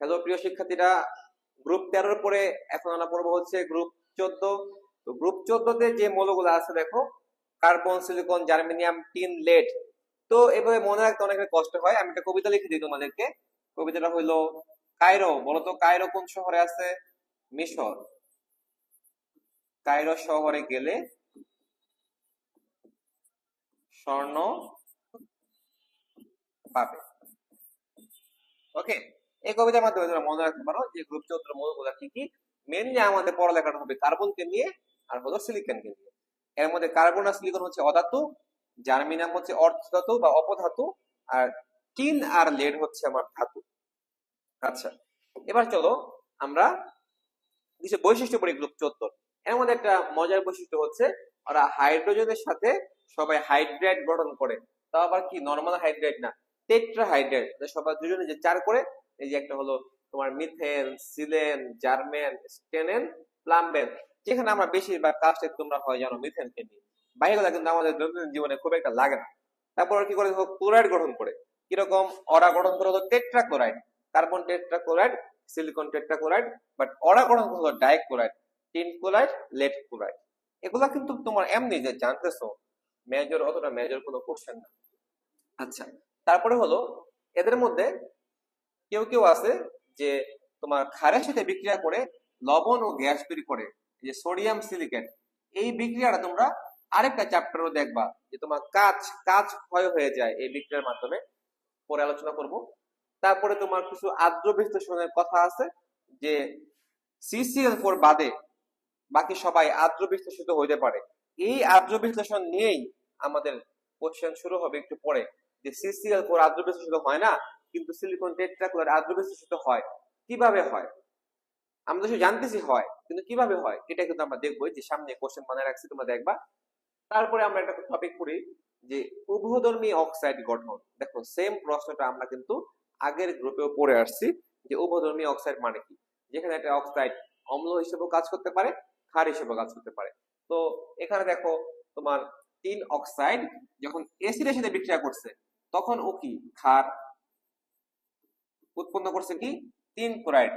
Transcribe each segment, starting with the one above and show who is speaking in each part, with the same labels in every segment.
Speaker 1: Hello, প্রিয় শিক্ষার্থীরা group তেরোর পরে এখন আমরা পড়ব হচ্ছে গ্রুপ চোদ্দ। তো গ্রুপ চোদ্দতে যে মৌলগুলো আছে, দেখো, carbon, silicon, germanium, tin, lead. তো এভাবে মনে রাখতে অনেক কষ্ট হয়। আমি একটা কবিতা লিখে দিই তোমাদেরকে। কবিতাটা হইল, কায়রো বলতো কায়রো কোন শহরে আছে? মিশর। কায়রো শহরে গেলে স্বর্ণ পাবে। ওকে? এই কবিতার মাধ্যমে তোমরা মনে রাখতে পারো যে গ্রুপ চৌদ্দ মৌলগুলো কি? কি মেনলি আমাদের পড়ালেখাটা হবে কার্বনকে নিয়ে আর হলো সিলিকনকে নিয়ে। এর মধ্যে কার্বন আর সিলিকন হচ্ছে অধাতু জার্মিনাম হচ্ছে অর্ধধাতু বা অপধাতু, আর টিন আর লেড হচ্ছে আমার ধাতু। আচ্ছা এবার চলো আমরা কিছু বৈশিষ্ট্য পড়ি গ্রুপ চোদ্দ এর মধ্যে একটা মজার বৈশিষ্ট্য হচ্ছে, ওরা হাইড্রোজেনের সাথে সবাই হাইড্রেট গঠন করে। তাও আবার কি? নর্মাল হাইড্রেট না টেট্রা হাইড্রেট সবাই দুজনে যে চার করে এই যে একটা হলো তোমার মিথেন, সিলেন, জার্মেন, স্টেনেন, প্লাম্বেন। যেখানে আমরা বেশিরভাগ কাজটা তোমরা হয় জানো মিথেনকে নিয়ে। বাইরেগুলো কিন্তু আমাদের দৈনন্দিন জীবনে খুব একটা লাগে না। তারপর কি করে ক্লোরাইড গঠন করে। কীরকম অরা গঠন করে হলো tetra chloride carbon tetra chloride silicon tetra chloride but অরা গঠন করে হলো dichloride tin chloride lead chloride এগুলা কিন্তু তোমার এমনি যে জানতেছো মেজর অতটা মেজর কোনো কোশ্চেন না। আচ্ছা তারপরে হলো এদের মধ্যে কেউ কেউ আছে যে তোমার ক্ষারের সাথে বিক্রিয়া করে লবণ ও গ্যাস তৈরি করে যে সোডিয়াম সিলিকেট, এই বিক্রিয়াটা তোমরা আরেকটা চ্যাপ্টারও দেখবা যে তোমার কাজ কাজ ক্ষয় হয়ে যায় এই বিক্রিয়ার মাধ্যমে। পরে আলোচনা করব। তারপরে তোমার কিছু আদ্র বিশ্লেষণের কথা আছে যে সিসিএল ফোর বাদে বাকি সবাই আদ্র বিশ্লেষিত হইতে পারে। এই আদ্র বিশ্লেষণ নিয়েই আমাদের কোশ্চেন শুরু হবে একটু পরে যে সিসিএল ফোর আদ্র বিশ্লেষিত হয় না? কিন্তু সিলিকন টেট্রাক্লোরাইড আদ্র বিশ্লেষিত হয়। কীভাবে হয়? আমরা তো জানতেছি হয়, কিন্তু কীভাবে হয়? এটা কিন্তু আমরা দেখব। যে সামনে কোশ্চেন মনে রাখছি, তোমরা দেখবা। তারপরে আমরা একটা টপিক পড়ি যে উভধর্মী অক্সাইড গঠন। দেখো সেম প্রশ্নটা আমরা কিন্তু আগের গ্রুপেও পড়ে আসছি, যে উভধর্মী অক্সাইড মানে কি? যেখানে একটা অক্সাইড অম্ল হিসেবেও কাজ করতে পারে, ক্ষার হিসেবেও কাজ করতে পারে। তো এখানে দেখো, তোমার তিন অক্সাইড যখন এসিডের সাথে বিক্রিয়া করছে, তখন ও কি? ক্ষার। উৎপন্ন করছে কি? তিন ক্লোরাইড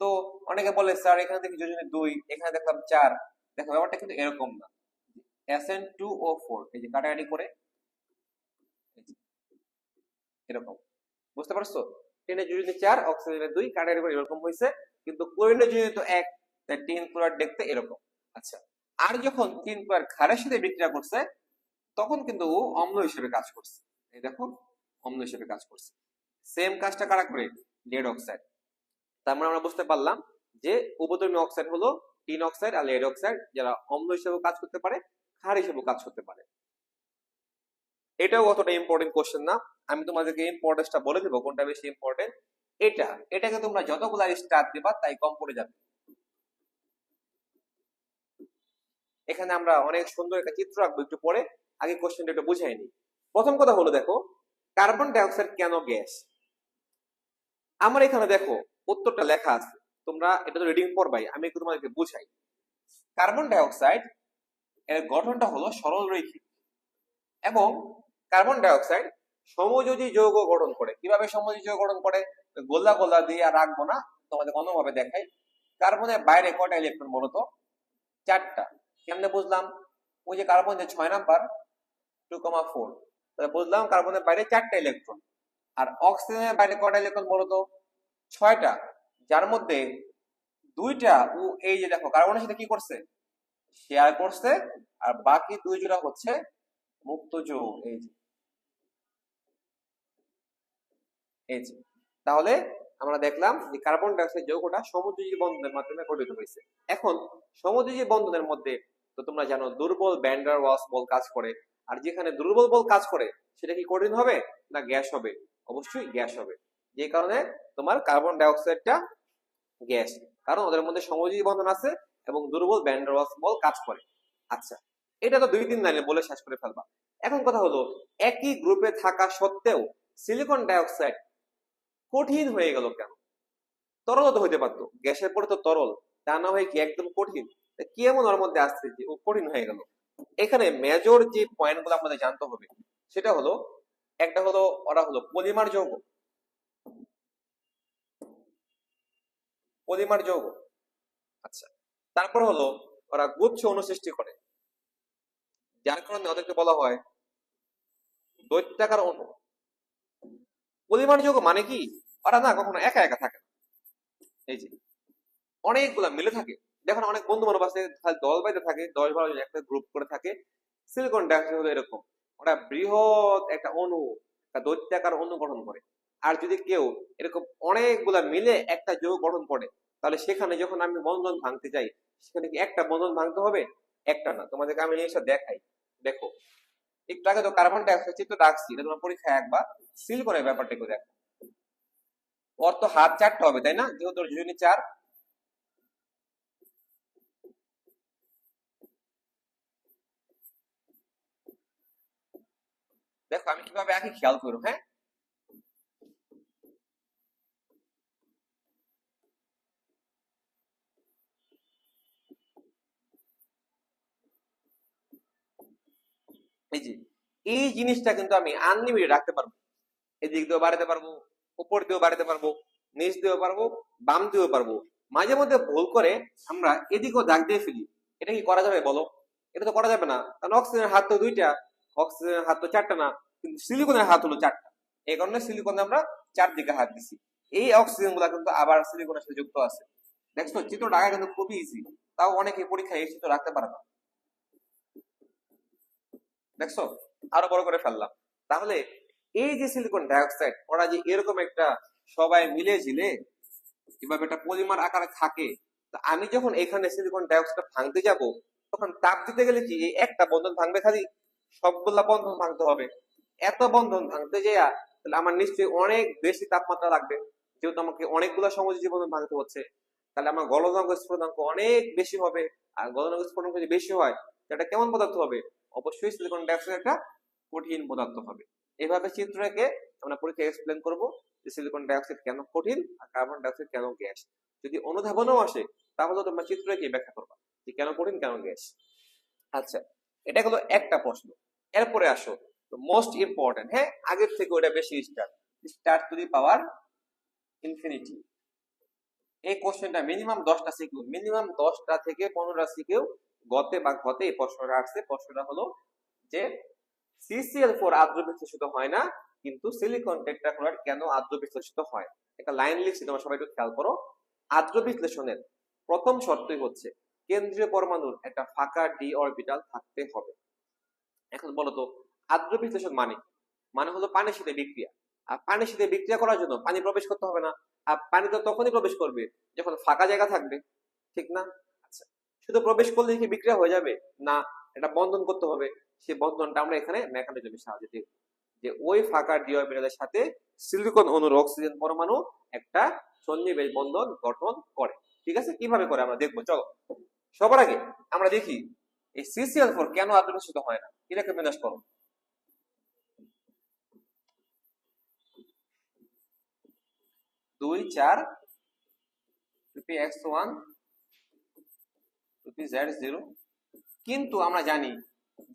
Speaker 1: তো অনেকে বলে স্যার এখানে দেখি যোজনে দুই এখানে দেখলাম চার। দেখো ব্যাপারটা কিন্তু এরকম না। এসএন টু ও ফোর এই যে কাটাকাটি করে এরকম। বুঝতে পারছ? টেনের যোজনে চার অক্সিজেনের দুই কাটাকাটি করে এরকম হয়েছে কিন্তু ক্লোরিনের যোজনে তো এক তাই তিন ক্লোরাইড দেখতে এরকম। আচ্ছা আর যখন তিন ক্লোরাইড ক্ষারের সাথে বিক্রিয়া করছে তখন কিন্তু ও অম্ল হিসেবে কাজ করছে। এই দেখো অম্ল হিসেবে কাজ করছে। সেম কাজটা কারা করে? লেড অক্সাইড তার মানে আমরা বুঝতে পারলাম যে উপধর্মী অক্সাইড হলো টিন অক্সাইড আর লেড অক্সাইড যারা অম্ল হিসেবে কাজ করতে পারে, ক্ষার হিসেবে কাজ করতে পারে। এটাও অতটা ইম্পর্টেন্ট কোশ্চেন না। আমি তোমাদেরকে ইম্পর্টেন্সটা বলে দেবো, কোনটা বেশি ইম্পর্টেন্ট এটা, এটাকে তোমরা যতগুলা স্টার দিবা, তাই কম পড়ে যাবে। এখানে আমরা অনেক সুন্দর একটা চিত্র আঁকবো একটু পরে, আগে কোশ্চেনটা একটু বুঝাই নি প্রথম কথা হলো দেখো কার্বন ডাইঅক্সাইড কেন গ্যাস আমার এখানে দেখো, উত্তরটা লেখা আছে। তোমরা এটা তো রিডিং পড়বাই, আমি একটু তোমাদেরকে বুঝাই। কার্বন ডাইঅক্সাইড এর গঠনটা হলো সরল রৈখিক এবং কার্বন ডাইঅক্সাইড সমযোজী যৌগ গঠন করে। কীভাবে সমযোজী যৌগ গঠন করে? গোল্লা গোল্লা দিয়ে আর রাখব না, তোমাদের অন্যভাবে দেখাই। কার্বনের বাইরে কটা ইলেকট্রন বলো তো? চারটা। কেমনে বুঝলাম? ওই যে কার্বন যে ছয় নাম্বার টু কমা ফোর বুঝলাম কার্বনের বাইরে চারটা ইলেকট্রন আর অক্সিজেনের বাইরে কয়টা ইলেকট্রন বলো তো? ছয়টা। যার মধ্যে দুইটা ও এই যে দেখো, কার্বনের সাথে কি করছে? শেয়ার করছে, আর বাকি দুই জোড়া হচ্ছে মুক্ত যৌগ, এই যে। এই যে। তাহলে আমরা দেখলাম যে কার্বন ডাইঅক্সাইড যৌগটা সমুদ্রজী বন্ধনের মাধ্যমে গঠিত হয়েছে। এখন সমুদ্রজী বন্ধনের মধ্যে তো তোমরা জানো, দুর্বল ব্যান্ডার ওয়াস বল কাজ করে। আর যেখানে দুর্বল বল কাজ করে, সেটা কি কঠিন হবে না গ্যাস হবে? অবশ্যই গ্যাস হবে। যে কারণে তোমার কার্বন ডাইঅক্সাইডটা গ্যাস। কারণ ওদের মধ্যে সমযোজী বন্ধন আছে এবং দুর্বল ব্যান্ডারওয়ালস বল কাজ করে। আচ্ছা এটা তো দুই তিন লাইনে বলে শেষ করে ফেলবা। এখন কথা হলো, একই গ্রুপে থাকা সত্ত্বেও সিলিকন ডাইঅক্সাইড কঠিন হয়ে গেল কেন? তরল তো হইতে পারতো। গ্যাসের পরে তো তরল, তা না হয়ে কি একদম কঠিন? কি এমন ওর মধ্যে আসছে যে ও কঠিন হয়ে গেল? এখানে মেজর যে পয়েন্টগুলো আমাদের জানতে হবে, সেটা হলো একটা হলো, ওরা হলো পলিমার যৌগ। পলিমার যৌগ। আচ্ছা তারপর হলো ওরা গুচ্ছ অনুসৃষ্টি করে। যার কারণে ওদেরকে বলা হয় দৈত্যাকার অণু। পলিমার যৌগ মানে কি? ওরা না কখনো একা একা থাকে। এই যে, অনেকগুলা মিলে থাকে। দেখুন, অনেক বন্ধু বান্ধব আছে দল বাইতে থাকে, দশ বারো জন একটা গ্রুপ করে থাকে। সিলিকন ডাইঅক্সাইড হলো এরকম। ওরা বৃহৎ একটা অণু, একটা দৈত্যাকার অণু গঠন করে। আর যদি কেউ এরকম অনেকগুলা মিলে একটা যৌগ গঠন করে, তাহলে সেখানে যখন আমি বন্ধন ভাঙতে যাই, সেখানে কি একটা বন্ধন ভাঙতে হবে? একটা না। তোমাদেরকে আমি জিনিসটা দেখাই। দেখো, একটু আগে তো কার্বন ডাইঅক্সাইড চিত্র ডাকছি এটা তোমার পরীক্ষায় একবার সিল করে ব্যাপারটা একটু দেখো। ওর তো হাত চারটা হবে, তাই না? যেহেতু যোজনী চার দেখো, আমি কীভাবে আঁকি খেয়াল করো হ্যাঁ? এই এই জিনিসটা কিন্তু আমি আনলিমিটেড রাখতে পারব। এদিক দিয়েও বাড়াতে পারব, উপর দিয়েও বাড়াতে পারব, নিচ দিয়েও পারব, বাম দিয়েও পারব। মাঝে মধ্যে ভুল করে আমরা এদিকেও দাগ দিয়ে ফেলি। এটা কি করা যাবে বলো? এটা তো করা যাবে না। কারণ অক্সিজেনের হাত তো দুইটা অক্সিজেনের হাত তো চারটা না। কিন্তু সিলিকনের হাত হলো চারটা। এই কারণে সিলিকনে আমরা চারদিকে হাত দিছি। এই অক্সিজেনগুলা কিন্তু আবার সিলিকনের সাথে যুক্ত আছে। দেখছ, চিত্র ডাকা কিন্তু খুবই ইজি তাও অনেকে পরীক্ষায় এই চিত্র রাখতে পারে না। দেখছ, আরও বড় করে ফেললাম। তাহলে এই যে সিলিকন ডাইঅক্সাইড, ওরা যে এরকম একটা সবাই মিলে ঝিলে কীভাবে একটা পলিমার আকারে থাকে আমি যখন এখানে সিলিকন ডাইঅক্সাইড ভাঙতে যাব, তখন তাপ দিতে গেলে কি একটা বন্ধন ভাঙবে খালি? সবগুলা বন্ধন ভাঙতে হবে। এত বন্ধন ভাঙতে যাইয়া তাহলে আমার নিশ্চয়ই অনেক বেশি তাপমাত্রা লাগবে। যেহেতু আমাকে অনেকগুলো সমযোজী বন্ধন ভাঙতে হচ্ছে, তাহলে আমার গলনাঙ্ক স্ফুটনাঙ্ক অনেক বেশি হবে। আর গলনাঙ্ক স্ফুটনাঙ্ক যদি বেশি হয়, সেটা কেমন পদার্থ হবে? অবশ্যই সিলিকন ডাইঅক্সাইড একটা কঠিন পদার্থ হবে। এভাবে চিত্রকে আমরা পরীক্ষায় এক্সপ্লেন করব যে সিলিকন ডাইঅক্সাইড কেন কঠিন আর কার্বন ডাইঅক্সাইড কেন গ্যাস। যদি অনুধাবনও আসে, তাহলে তোমরা চিত্রকে ব্যাখ্যা করবা যে কেন কঠিন, কেন গ্যাস। আচ্ছা এটা হলো একটা প্রশ্ন। এরপরে আসো। মোস্ট ইম্পর্টেন্ট হ্যাঁ আগের থেকে ওটা বেশি star star to the power infinity এই কোশ্চেনটা মিনিমাম দশটা শিখেও মিনিমাম দশটা থেকে পনেরোটা শিখেও গতে বা গতে এই প্রশ্নটা আসছে। প্রশ্নটা হলো যে সিসিএল ফোর আদ্র বিশ্লেষিত হয় না, কিন্তু সিলিকন টেট্রাক্লোরাইড কেন আদ্র বিশ্লেষিত হয়? একটা লাইন লিখছি, তোমরা সবাই একটু খেয়াল করো। আদ্র বিশ্লেষণের প্রথম শর্তই হচ্ছে কেন্দ্রীয় পরমাণুর একটা ফাঁকা ডি অরবিটাল থাকতে হবে। এখন বলো তো আদ্র বিশ্লেষণ মানে? মানে হলো পানির সাথে বিক্রিয়া। আর পানির সাথে বিক্রিয়া করার জন্য পানি প্রবেশ করতে হবে না। আর পানি তো তখনই প্রবেশ করবে যখন ফাঁকা জায়গা থাকবে। ঠিক না? আচ্ছা শুধু প্রবেশ করলে কি বিক্রিয়া হয়ে যাবে? না, এটা বন্ধন করতে হবে। সেই বন্ধনটা আমরা এখানে মেকানিজমের সাহায্যে দেখব। যে ওই ফাঁকা ডিঅরবিটালের সাথে সিলিকন অনুর অক্সিজেন পরমাণু একটা সন্নিবেশ বন্ধন গঠন করে। ঠিক আছে? কীভাবে করে আমরা দেখব? চলো। সবার আগে আমরা দেখি, এই সিসিএল ফোর কেন আদ্রমিশ্রিত হয় না? এটাকে বিনাশ করো? দুই, চার two p x one two p z zero কিন্তু আমরা জানি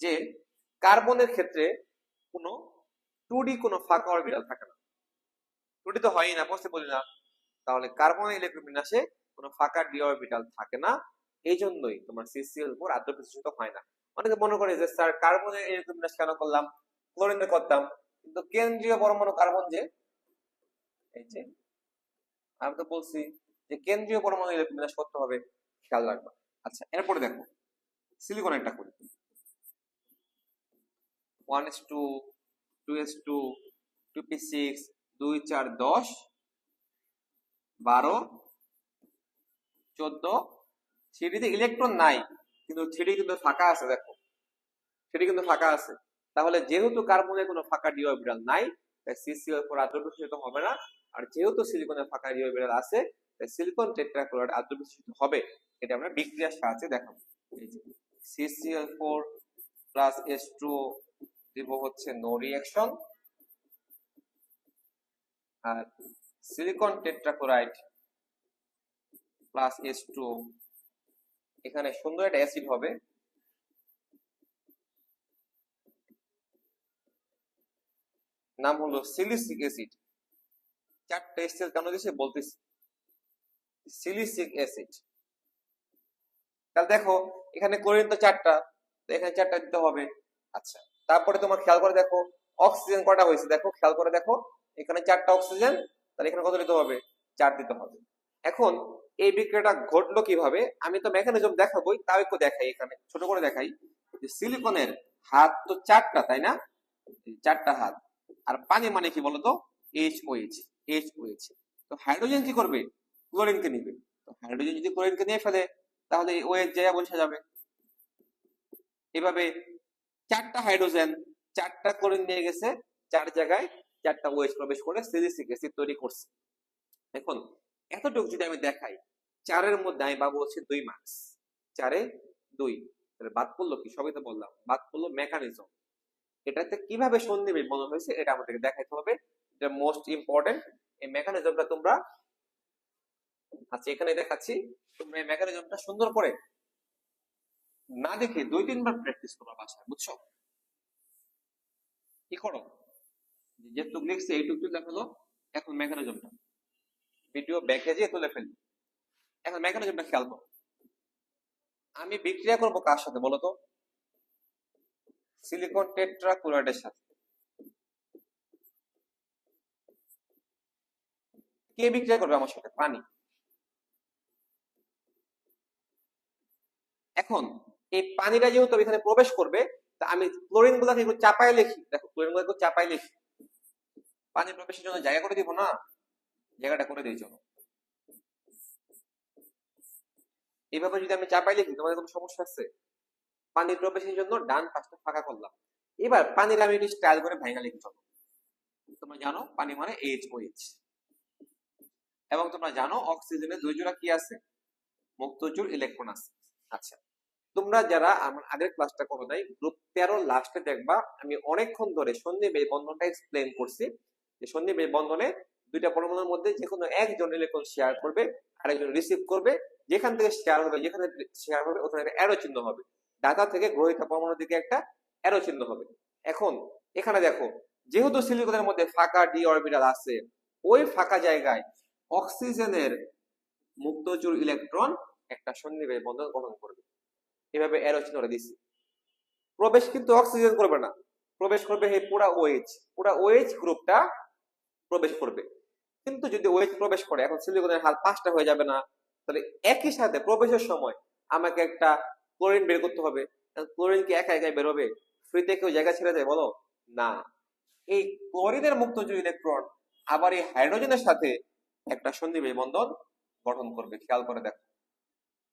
Speaker 1: যে কার্বনের ক্ষেত্রে কোনো টু ডি কোনো ফাঁকা অরবিটাল থাকে না। টু ডি তো হয়ই না বসতে বলি না। তাহলে কার্বনের ইলেকট্রন বিন্যাসে কোনো ফাঁকা ডি অরবিটাল থাকে না। এই জন্যই তোমার সিসিএল উপর আদ্র বিশ্লেষিত হয় না। অনেকে মনে করে যে, স্যার কার্বনের ইলেকট্রন কেন করলাম? ক্লোরিনের করতাম। কিন্তু কেন্দ্রীয় পরমাণু কার্বন যে, এই যে আমি তো বলছি যে কেন্দ্রীয় পরমাণু বিন্যাস করতে হবে, খেয়াল রাখবা। আচ্ছা এরপরে দেখো সিলিকন একটা করি। One s two two s two two p six দুই, চার, দশ, বারো, চোদ্দ, থ্রিডিতে ইলেকট্রন নাই, কিন্তু থ্রিডি কিন্তু ফাঁকা আছে, দেখো। থ্রিডি কিন্তু ফাঁকা আছে। তাহলে যেহেতু কার্বনের কোনো ফাঁকা ডি অরবিটাল নাই তাই সিসিএল ফোর আদ্র বিশ্লেষিত হবে না। আর যেহেতু সিলিকনের ফাঁকা অরবিটাল আছে, তাই সিলিকন টেট্রাক্লোরাইড আদ্র বিশ্লেষিত হবে। এটা আমরা বিক্রিয়ার সাহায্যে দেখাবো। CCL four plus S two দিব হচ্ছে নো রিয়াকশন আর silicon tetrachloride plus S two, এখানে সুন্দর একটা অ্যাসিড হবে। নাম হলো সিলিসিক অ্যাসিড। চারটে স্টেল কেন দিয়েছে বলতেছি। Silicic acid. তাহলে দেখো, এখানে ক্লোরিন তো চারটা, তো এখানে চারটা দিতে হবে। আচ্ছা তারপরে তোমার খেয়াল করে দেখো, অক্সিজেন কটা হয়েছে? দেখো, খেয়াল করে দেখো, এখানে চারটা অক্সিজেন, তাহলে এখানে কত দিতে হবে? চার দিতে হবে। এখন, এই বিক্রিয়াটা ঘটলো কীভাবে? আমি তো মেকানিজম দেখাবোই, তাও একটু দেখাই এখানে, ছোট করে দেখাই। যে সিলিকনের হাত তো চারটা, তাই না? চারটা হাত। আর পানি মানে কি বলতো? এইচ ওএইচ এইচ ওএইচ তো হাইড্রোজেন কি করবে? ক্লোরিনকে নিবে। তো হাইড্রোজেন যদি ক্লোরিনকে নিয়ে ফেলে, তাহলে এই ওএইচ জায়গা বসে যাবে। এভাবে চারটা হাইড্রোজেন চারটা ক্লোরিন নিয়ে গেছে, চার জায়গায় চারটা ওএইচ প্রবেশ করে সিলিসিক অ্যাসিড তৈরি করছে। এখন এতটুকু যদি আমি দেখাই, চারের মধ্যে আমি পাবো হচ্ছে দুই মার্কস চারে দুই। বাদ পড়ল কি? সবই তো বললাম। বাদ পড়ল মেকানিজম এটাতে কীভাবে সন্নিবেশ বন্ধ হয়েছে এটা আমাদেরকে দেখাইতে হবে। এটা মোস্ট ইম্পর্টেন্ট এই মেকানিজমটা তোমরা আচ্ছা এখানে দেখাচ্ছি। তোমরা এই মেকানিজমটা সুন্দর করে না দেখে দুই, তিনবার প্র্যাকটিস করো বাসায়, বুঝছ? কি করো? যেটুক লিখছে এইটুকু তুলে ফেলো, এখন মেকানিজমটা ভিডিও ব্যাকে যেয়ে তুলে ফেলি। এখন মেকানিজমটা খেয়াল করো। আমি বিক্রিয়া করব কার সাথে বলো তো? সিলিকন টেট্রাক্লোরাইডের সাথে। কে বিক্রিয়া করবে আমার সাথে? পানি। এখন, এই পানিটা যেহেতু এখানে প্রবেশ করবে, তা আমি ক্লোরিন গুলাকে একটু চাপাই লিখি। দেখো ক্লোরিনগুলো একটু চাপাই লিখি। পানি প্রবেশের জন্য জায়গা করে দিব না? জায়গাটা করে দিই, চলো। এইভাবে যদি আমি চাপাই লিখি, তোমাদের কোনো সমস্যা আছে? পানির প্রবেশের জন্য ডান পাশটা ফাঁকা করলাম। এবার পানির আমি একটু স্টাইল করে ভাঙা লিখি চলো তোমরা জানো পানি মানে এইচ ও এইচ এবং তোমরা জানো অক্সিজেনের দুই জোড়া কি আছে? মুক্ত জোড় ইলেকট্রন আছে। আচ্ছা তোমরা যারা আমার আগের ক্লাসটা করো নাই গ্রুপ তেরো লাস্টে দেখবা, আমি অনেকক্ষণ ধরে সন্নিবেশ বন্ধনটা এক্সপ্লেন করছি যে সন্নিবেশ বন্ধনে দুইটা পরমাণুর মধ্যে যে কোনো একজন ইলেকট্রন শেয়ার করবে, আরেকজন রিসিভ করবে, যেখান থেকে শেয়ার হবে, যেখানে শেয়ার হবে, ওখানে অ্যারো চিহ্ন হবে। ডাটা থেকে গ্রহিত পরমাণুর দিকে একটা অ্যারো চিহ্ন হবে। এখন, এখানে দেখো, যেহেতু সিলিকনের মধ্যে ফাঁকা ডি অরবিটাল আছে, ওই ফাঁকা জায়গায় অক্সিজেনের মুক্তচুর ইলেকট্রন একটা সন্নিবেশ বন্ধন গঠন করবে। এভাবে অ্যারো চিহ্নটা দিছি। প্রবেশ কিন্তু অক্সিজেন করবে না। প্রবেশ করবে এই পুরা ওএইচ পুরা ওএইচ গ্রুপটা প্রবেশ করবে। কিন্তু যদি ওএইচ প্রবেশ করে, এখন সিলিকনের হাল পাঁচটা হয়ে যাবে না, তাহলে একই সাথে প্রবেশের সময় আমাকে একটা ক্লোরিন বের করতে হবে। ক্লোরিন কি একা একাই বেরোবে ফ্রিতে কেউ জায়গা ছেড়ে দেয়, বলো? না। এই ক্লোরিনের মুক্ত যে ইলেকট্রন আবার এই হাইড্রোজেনের সাথে একটা সন্নিবেশ বন্ধন গঠন করবে। খেয়াল করে দেখো।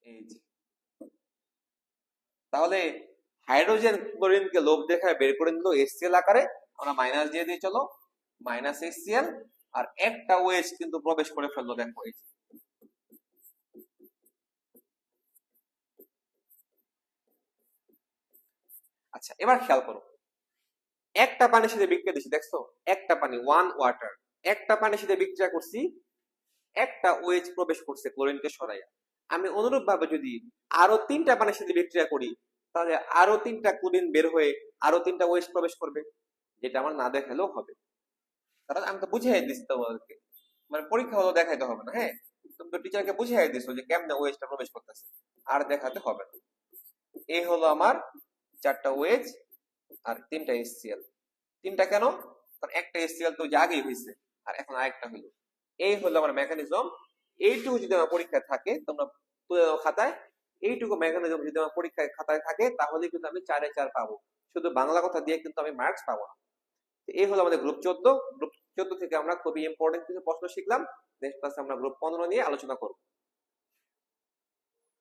Speaker 1: এই যে। তাহলে হাইড্রোজেন ক্লোরিনকে লোভ দেখায় বের করে নিল এসসিএল আকারে। আমরা মাইনাস দিয়ে দিয়ে চলো। মাইনাস এসসিএল আর একটা ওয়েস কিন্তু প্রবেশ করে ফেলল, দেখো এই যে। আচ্ছা এবার খেয়াল করো। একটা পানির সাথে বিক্রিয়া দিচ্ছি দেখছ? একটা পানি ওয়ান ওয়াটার একটা পানির সাথে বিক্রিয়া করছি, একটা ওয়েজ প্রবেশ করছে ক্লোরিনকে সরাইয়া। আমি অনুরূপ ভাবে যদি আরও তিনটা পানির সাথে বিক্রিয়া করি, তাহলে আরও তিনটা ক্লোরিন বের হয়ে আরও তিনটা ওয়েজ প্রবেশ করবে, যেটা আমার না দেখালেও হবে। কারণ আমি তো বুঝিয়ে দিচ্ছি তোমাদেরকে। মানে পরীক্ষা হলো দেখাইতে হবে না হ্যাঁ? তুমি তো টিচারকে বুঝিয়ে দিছো যে কেমনে ওয়েজটা প্রবেশ করতেছে। আর দেখাতে হবে না। এই হলো আমার চারটা ওয়েজ আর তিনটা এসসিএল তিনটা কেন? কারণ একটা এসসিএল তো হয়েছে আর এখন আরেকটা এই হলো আমার মেকানিজম এইটুকু যদি আমার থাকে, তোমরা তুলে নাও খাতায়, এইটুকু মেকানিজম যদি আমার পরীক্ষায় খাতায় থাকে, তাহলে কিন্তু আমি চারে চার পাবো। শুধু বাংলা কথা দিয়ে কিন্তু আমি মার্কস পাবো না। এই হলো আমাদের গ্রুপ চোদ্দ। গ্রুপ চোদ্দ থেকে আমরা খুবই ইম্পর্টেন্ট কিছু প্রশ্ন শিখলাম। নেক্সট ক্লাসে আমরা গ্রুপ পনেরো নিয়ে আলোচনা করব।